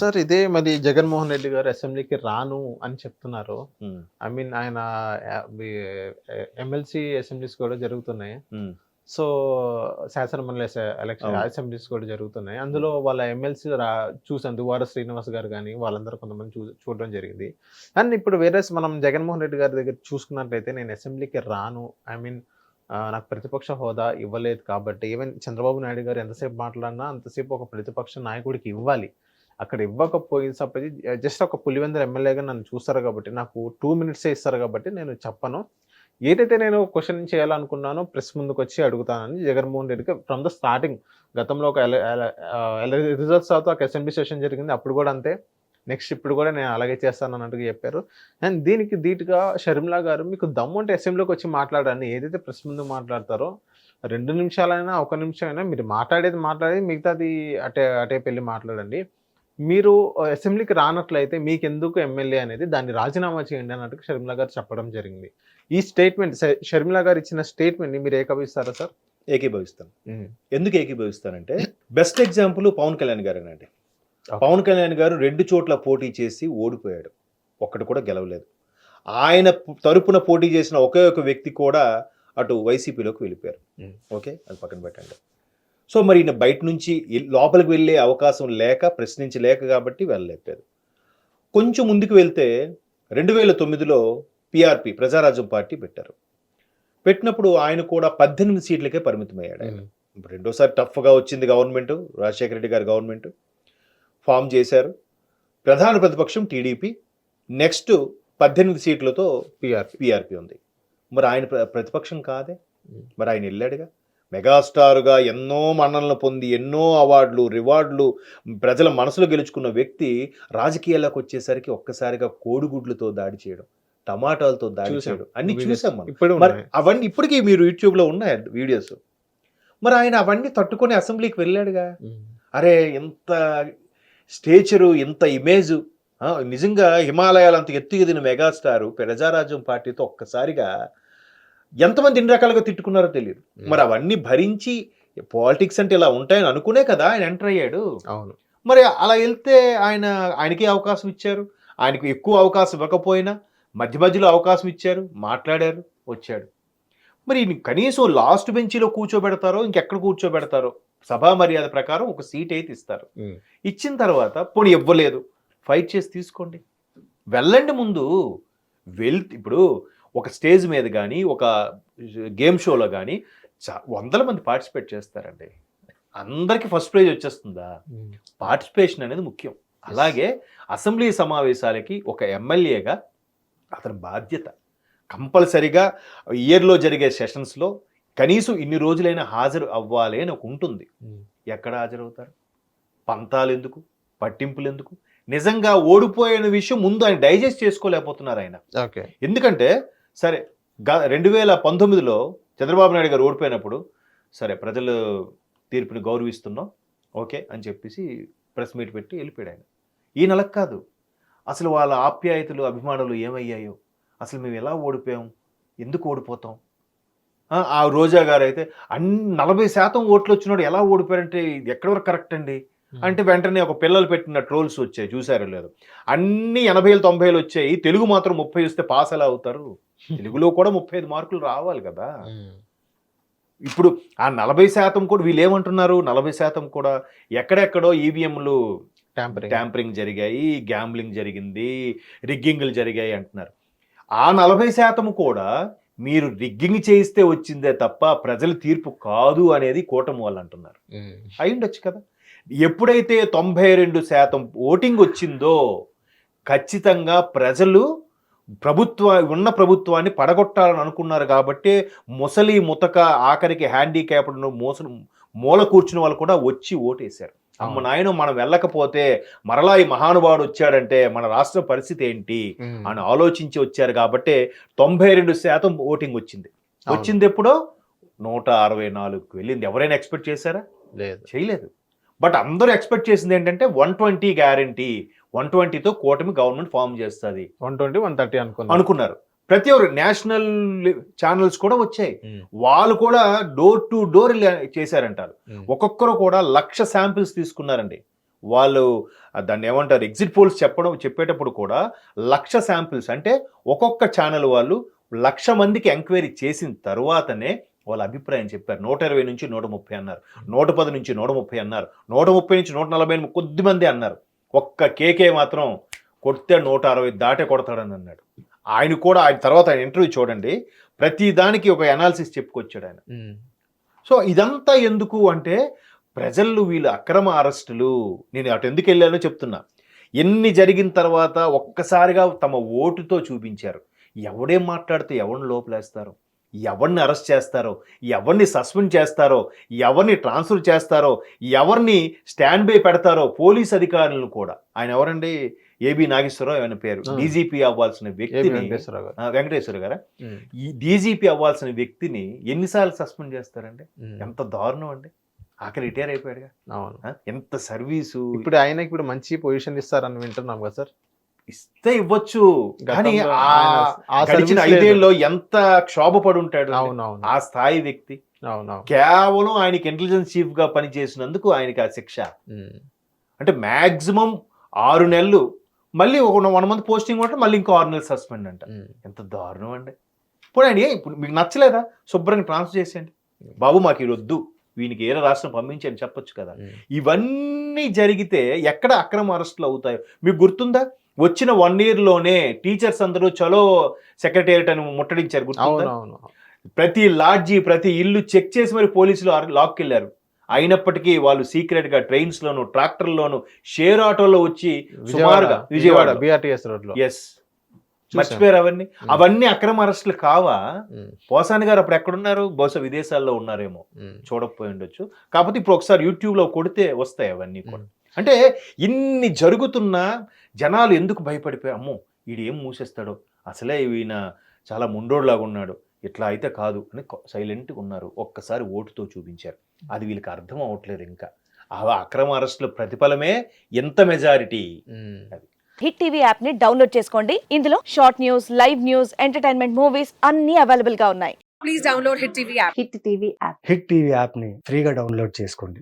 Sir ఇదే మరి జగన్మోహన్ రెడ్డి గారు అసెంబ్లీకి రాను అని చెప్తున్నారు. ఐ మీన్ ఆయన ఎమ్మెల్సీ అసెంబ్లీస్ కూడా జరుగుతున్నాయి. సో శాసనమండలి ఎలక్షన్. అసెంబ్లీస్ కూడా జరుగుతున్నాయి. అందులో వాళ్ళ ఎమ్మెల్సీ రా చూసాను దువార శ్రీనివాస్ గారు కానీ వాళ్ళందరూ కొంతమంది చూ చూడడం జరిగింది. అండ్ ఇప్పుడు వేరే మనం జగన్మోహన్ రెడ్డి గారి దగ్గర చూసుకున్నట్లయితే నేను అసెంబ్లీకి రాను. ఐ మీన్ నాకు ప్రతిపక్ష హోదా ఇవ్వలేదు కాబట్టి ఈవెన్ చంద్రబాబు నాయుడు గారు ఎంతసేపు మాట్లాడినా అంతసేపు ఒక ప్రతిపక్ష నాయకుడికి ఇవ్వాలి. అక్కడ ఇవ్వకపోయేసప్పటి జస్ట్ ఒక పులివెందర ఎమ్మెల్యేగా నన్ను చూస్తారు కాబట్టి నాకు టూ మినిట్సే ఇస్తారు కాబట్టి నేను చెప్పను. ఏదైతే నేను క్వశ్చన్ చేయాలనుకున్నానో ప్రెస్ ముందుకు వచ్చి అడుగుతానని జగన్మోహన్ రెడ్డికి ఫ్రమ్ ద స్టార్టింగ్ గతంలో ఒక రిజల్ట్స్ తర్వాత ఒక అసెంబ్లీ సెషన్ జరిగింది. అప్పుడు కూడా అంతే. నెక్స్ట్ ఇప్పుడు కూడా నేను అలాగే చేస్తాను అన్నట్టుగా చెప్పారు. అండ్ దీనికి ధీటుగా షర్మిలా గారు మీకు దమ్ము అంటే అసెంబ్లీకి వచ్చి మాట్లాడాలని ఏదైతే ప్రెస్ ముందు మాట్లాడతారో రెండు నిమిషాలైనా ఒక నిమిషం అయినా మీరు మాట్లాడేది మాట్లాడేది మిగతాది అటే అటే పెళ్ళి మాట్లాడండి. మీరు అసెంబ్లీకి రానట్లయితే మీకు ఎందుకు ఎమ్మెల్యే అనేది దాన్ని రాజీనామా చేయండి అన్నట్టుగా షర్మిలా గారు చెప్పడం జరిగింది. ఈ స్టేట్మెంట్ షర్మిలా గారు ఇచ్చిన స్టేట్మెంట్ని మీరు ఏకభిస్తారా సార్? ఏకీభవిస్తాను. ఎందుకు ఏకీభవిస్తానంటే బెస్ట్ ఎగ్జాంపుల్ పవన్ కళ్యాణ్ గారేనండి. Okay. పవన్ కళ్యాణ్ గారు రెండు చోట్ల పోటీ చేసి ఓడిపోయాడు. ఒక్కటి కూడా గెలవలేదు. ఆయన తరపున పోటీ చేసిన ఒకే ఒక వ్యక్తి కూడా అటు వైసీపీలోకి వెళ్ళిపోయారు. ఓకే? అది పక్కన పెట్టండి. సో మరి ఈయన బయట నుంచి లోపలికి వెళ్ళే అవకాశం లేక ప్రశ్నించలేక కాబట్టి వెళ్ళలేకపోయారు. కొంచెం ముందుకు వెళ్తే రెండు వేల తొమ్మిదిలో పిఆర్పి ప్రజారాజ్యం పార్టీ పెట్టారు. పెట్టినప్పుడు ఆయన కూడా పద్దెనిమిది సీట్లకే పరిమితమయ్యాడు ఆయన. రెండోసారి టఫ్గా వచ్చింది గవర్నమెంట్ రాజశేఖర రెడ్డి గారి గవర్నమెంట్. ఫామ్ చేశారు. ప్రధాన ప్రతిపక్షం టీడీపీ. నెక్స్ట్ పద్దెనిమిది సీట్లతో పిఆర్పి. పిఆర్పి ఉంది. మరి ఆయన ప్ర- ప్రతిపక్షం కాదే. మరి ఆయన వెళ్ళాడుగా? మెగాస్టార్గా ఎన్నో మన్ననలు పొంది ఎన్నో అవార్డులు రివార్డులు ప్రజల మనసులో గెలుచుకున్న వ్యక్తి రాజకీయాల్లోకి వచ్చేసరికి ఒక్కసారిగా కోడిగుడ్లతో దాడి చేయడం టమాటాలతో దాడి. చేయడం అన్ని. చూసాం మనం. మరి అవన్నీ ఇప్పటికీ మీరు యూట్యూబ్లో ఉన్నాయి వీడియోస్? మరి ఆయన అవన్నీ తట్టుకొని అసెంబ్లీకి వెళ్ళాడుగా. అరే ఎంత స్టేచరు ఎంత ఇమేజ్. నిజంగా హిమాలయాలు అంత ఎత్తు ఎదిగిన మెగాస్టారు ప్రజారాజ్యం పార్టీతో ఒక్కసారిగా ఎంతమంది ఎన్ని రకాలుగా తిట్టుకున్నారో తెలియదు మరి అవన్నీ భరించి పాలిటిక్స్ అంటే ఇలా ఉంటాయని అనుకునే కదా ఆయన ఎంటర్ అయ్యాడు. అవును. మరి అలా వెళ్తే ఆయన ఆయనకి అవకాశం ఇచ్చారు. ఆయనకు ఎక్కువ అవకాశం ఇవ్వకపోయినా మధ్య మధ్యలో అవకాశం ఇచ్చారు మాట్లాడారు వచ్చాడు. మరి కనీసం లాస్ట్ బెంచీలో కూర్చోబెడతారో ఇంకెక్కడ కూర్చోబెడతారో సభా మర్యాద ప్రకారం ఒక సీట్ అయితే ఇస్తారు. ఇచ్చిన తర్వాత పోనీ ఇవ్వలేదు. ఫైట్ చేసి తీసుకోండి. వెళ్ళండి ముందు. వెల్ ఇప్పుడు ఒక స్టేజ్ మీద కానీ ఒక గేమ్ షోలో కానీ వందల మంది పార్టిసిపేట్ చేస్తారండి. అందరికీ ఫస్ట్ ప్రైజ్ వచ్చేస్తుందా? పార్టిసిపేషన్ అనేది ముఖ్యం. అలాగే అసెంబ్లీ సమావేశాలకి ఒక ఎమ్మెల్యేగా అతని బాధ్యత కంపల్సరిగా ఇయర్లో జరిగే సెషన్స్లో కనీసం ఇన్ని రోజులైనా హాజరు అవ్వాలి అని ఒక ఉంటుంది. ఎక్కడ హాజరవుతారు? పంతాలు ఎందుకు పట్టింపులు ఎందుకు నిజంగా ఓడిపోయిన విషయం ముందు ఆయన డైజెస్ట్ చేసుకోలేకపోతున్నారు ఆయన. ఓకే. ఎందుకంటే సరే గ- రెండు వేల పంతొమ్మిదిలో చంద్రబాబు నాయుడు గారు ఓడిపోయినప్పుడు సరే ప్రజలు తీర్పుని గౌరవిస్తున్నాం ఓకే అని చెప్పేసి ప్రెస్ మీట్ పెట్టి వెళ్ళిపోయాడు ఆయన. ఈ నెలకు కాదు. అసలు వాళ్ళ ఆప్యాయతలు అభిమానులు ఏమయ్యాయో? అసలు మేము ఎలా ఓడిపోయాం? ఎందుకు ఓడిపోతాం? ఆ, రోజా గారు అయితే అన్ని నలభై శాతం ఓట్లు వచ్చినోడు ఎలా ఓడిపోయారంటే ఇది ఎక్కడి వరకు కరెక్ట్ అండి. అంటే వెంటనే ఒక పిల్లలు పెట్టిన ట్రోల్స్ వచ్చాయి చూసారో లేదు. అన్ని ఎనభైలు తొంభైలు వచ్చాయి. తెలుగు మాత్రం ముప్పై వస్తే పాస్ ఎలా అవుతారు? తెలుగులో కూడా ముప్పై ఐదు మార్కులు రావాలి కదా. ఇప్పుడు ఆ నలభై శాతం కూడా వీళ్ళు ఏమంటున్నారు? నలభై శాతం కూడా ఎక్కడెక్కడో ఈవీఎంలు ట్యాంపరింగ్ ట్యాంపరింగ్ జరిగాయి గ్యాంబ్లింగ్ జరిగింది రిగ్గింగ్లు జరిగాయి అంటున్నారు. ఆ నలభై శాతం కూడా మీరు రిగ్గింగ్ చేయిస్తే వచ్చిందే తప్ప ప్రజల తీర్పు కాదు అనేది కూటమి వాళ్ళు అంటున్నారు. అయి ఉండొచ్చు కదా. ఎప్పుడైతే తొంభై రెండు శాతం ఓటింగ్ వచ్చిందో ఖచ్చితంగా ప్రజలు ప్రభుత్వ ఉన్న ప్రభుత్వాన్ని పడగొట్టాలని అనుకున్నారు కాబట్టి ముసలి ముతక ఆఖరికి హ్యాండిక్యాప్డ్ మోస మూల కూర్చున్న వాళ్ళు కూడా వచ్చి ఓటేశారు. అమ్మ నాయన మనం వెళ్ళకపోతే మరలా ఈ మహానుభావుడు వచ్చాడంటే మన రాష్ట్ర పరిస్థితి ఏంటి అని ఆలోచించి వచ్చారు కాబట్టి తొంభై రెండు శాతం ఓటింగ్ వచ్చింది. వచ్చింది ఎప్పుడో? నూట అరవై నాలుగుకి వెళ్ళింది. ఎవరైనా ఎక్స్పెక్ట్ చేశారా? లేదు. చేయలేదు. బట్ అందరూ ఎక్స్పెక్ట్ చేసింది ఏంటంటే వన్ ట్వంటీ గ్యారంటీ వన్ ట్వంటీతో కూటమి గవర్నమెంట్ ఫామ్ చేస్తుంది. వన్ ట్వంటీ వన్ థర్టీ అనుకున్నాను అనుకున్నారు. ప్రతి ఒక్కరు నేషనల్ ఛానల్స్ కూడా వచ్చాయి. వాళ్ళు కూడా డోర్ టు డోర్ చేశారంటారు. ఒక్కొక్కరు కూడా లక్ష శాంపిల్స్ తీసుకున్నారండి. వాళ్ళు దాన్ని ఏమంటారు ఎగ్జిట్ పోల్స్ చెప్పడం చెప్పేటప్పుడు కూడా లక్ష శాంపిల్స్ అంటే ఒక్కొక్క ఛానల్ వాళ్ళు లక్ష మందికి ఎంక్వైరీ చేసిన తర్వాతనే వాళ్ళ అభిప్రాయం చెప్పారు. నూట ఇరవై నుంచి నూట ముప్పై అన్నారు. నూట పది నుంచి నూట ముప్పై అన్నారు. నూట ముప్పై నుంచి నూట నలభై కొద్ది మంది అన్నారు. ఒక్క కేకే మాత్రం కొడితే నూట అరవై దాటే కొడతాడని అన్నాడు. ఆయన కూడా ఆయన తర్వాత ఆయన ఇంటర్వ్యూ చూడండి. ప్రతి దానికి ఒక అనాలిసిస్ చెప్పుకొచ్చాడు ఆయన. సో ఇదంతా ఎందుకు అంటే ప్రజలు వీళ్ళు అక్రమ అరెస్టులు. నేను అటు ఎందుకు వెళ్ళానో చెప్తున్నా. ఎన్ని జరిగిన తర్వాత ఒక్కసారిగా తమ ఓటుతో చూపించారు. ఎవడేం మాట్లాడితే ఎవరిని లోపలేస్తారో? ఎవరిని అరెస్ట్ చేస్తారో ఎవరిని సస్పెండ్ చేస్తారో ఎవరిని ట్రాన్స్ఫర్ చేస్తారో ఎవరిని స్టాండ్ బై పెడతారో పోలీస్ అధికారులను కూడా. ఆయన ఎవరండి? ఏబి నాగేశ్వరరావు ఆయన పేరు. డీజీపీ అవ్వాల్సిన వ్యక్తిని వెంకటేశ్వర గారా. ఈ డీజీపీ అవ్వాల్సిన వ్యక్తిని ఎన్నిసార్లు సస్పెండ్ చేస్తారండి? ఎంత దారుణం అండి. ఆఖరి రిటైర్ అయిపోయాడుగా? ఎంత సర్వీసు ఇప్పుడు ఆయన ఇప్పుడు మంచి పొజిషన్ ఇస్తారని వింటున్నాం కదా సార్. ఇస్తే ఇవ్వచ్చు. కానీ గడిచిన. ఐదేళ్ళలో ఎంత క్షోభపడి ఉంటాడు ఆ స్థాయి వ్యక్తి. కేవలం ఆయనకి ఇంటెలిజెన్స్ చీఫ్గా పనిచేసినందుకు ఆయనకి ఆ శిక్ష. అంటే మాక్సిమం ఆరు నెలలు. మళ్ళీ ఒక వన్ మంత్ పోస్టింగ్ ఉంటే మళ్ళీ ఇంకో ఆరు నెలలు సస్పెండ్ అంట. ఎంత దారుణం అండి. ఇప్పుడు ఆయన ఏ- ఇప్పుడు మీకు నచ్చలేదా? శుభ్రంగా ట్రాన్స్ఫర్ చేసేయండి. బాబు మాకు ఇది వద్దు. వీనికి ఏరే రాష్ట్రం పంపించని చెప్పొచ్చు కదా. ఇవన్నీ జరిగితే ఎక్కడ అక్రమ అరెస్టులు అవుతాయో మీకు గుర్తుందా? వచ్చిన వన్ ఇయర్లోనే టీచర్స్ అందరూ చలో సెక్రటేరియట్ అని ముట్టడించారు గుర్తుందా? అవును ప్రతి లాడ్జీ ప్రతి ఇల్లు చెక్ చేసి మరి పోలీసులు అర- లాక్కి వెళ్ళారు అయినప్పటికీ వాళ్ళు సీక్రెట్గా ట్రైన్స్ లోను ట్రాక్టర్ లోను షేర్ ఆటోలో వచ్చి సుమారుగా విజయవాడ బిఆర్టీఎస్ రోడ్లో ఎస్ మర్చిపోయారు అవన్నీ. అవన్నీ అక్రమ అరెస్టులు కావా? పోసాని గారు అప్పుడు ఎక్కడున్నారు? బహుశా విదేశాల్లో ఉన్నారేమో. చూడకపోయి ఉండొచ్చు. కాకపోతే ఇప్పుడు ఒకసారి యూట్యూబ్లో కొడితే వస్తాయి అవన్నీ కూడా. అంటే ఇన్ని జరుగుతున్నా జనాలు ఎందుకు భయపడిపోయి అమ్మో వీడు ఏం మూసేస్తాడో? అసలే ఈయన చాలా ముండోడ్లాగా ఉన్నాడు. ఇట్లా అయితే కాదు అని సైలెంట్గా ఉన్నారు. ఒక్కసారి ఓటుతో చూపించారు. అది వీళ్ళకి అర్థం అవ్వట్లేదు ఇంకా. ఆ అక్రమ అరెస్టుల ప్రతిఫలమే ఎంత మెజారిటీ. ఉమ్. హిట్ టీవీ యాప్ని డౌన్లోడ్ చేసుకోండి. ఇందులో short news live news entertainment movies అన్ని అవైలబుల్గా ఉన్నాయి. please download Hit TV app. Hit TV app. Hit TV యాప్ని ఫ్రీగా డౌన్లోడ్ చేసుకోండి.